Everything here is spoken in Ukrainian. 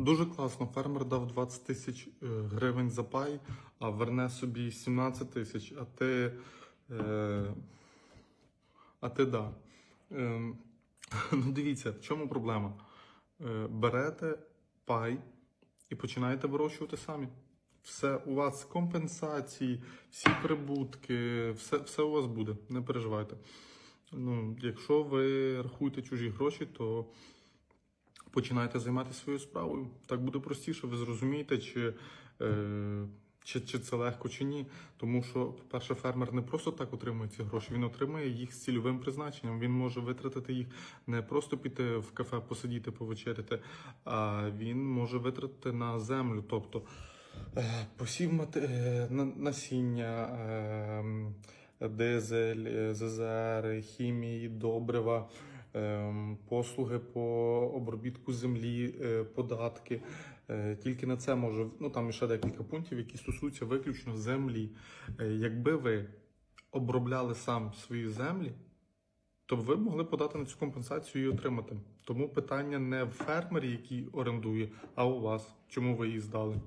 Дуже класно. Фермер дав 20 тисяч е, гривень за пай, а верне собі 17 тисяч, а ти. Е, а ти да. Е, ну дивіться, в чому проблема? Е, берете пай і починаєте вирощувати самі. Все у вас компенсації, всі прибутки, все, все у вас буде, не переживайте. Ну, якщо ви рахуєте чужі гроші, то починайте займатися своєю справою. Так буде простіше, ви зрозумієте, чи, е, чи, чи це легко, чи ні. Тому що, по-перше, фермер не просто так отримує ці гроші, він отримує їх з цільовим призначенням. Він може витратити їх не просто піти в кафе, посидіти, повечеряти, а він може витратити на землю. Тобто е, посів мати, е, на- насіння. Е, Дизель, ЗЗР, хімії, добрива, послуги по обробітку землі, е, податки. Е, Тільки на це може ну там ще декілька пунктів, які стосуються виключно землі. Е, Якби ви обробляли сам свої землі, то ви б могли подати на цю компенсацію і отримати. Тому питання не в фермері, який орендує, а у вас. Чому ви її здали?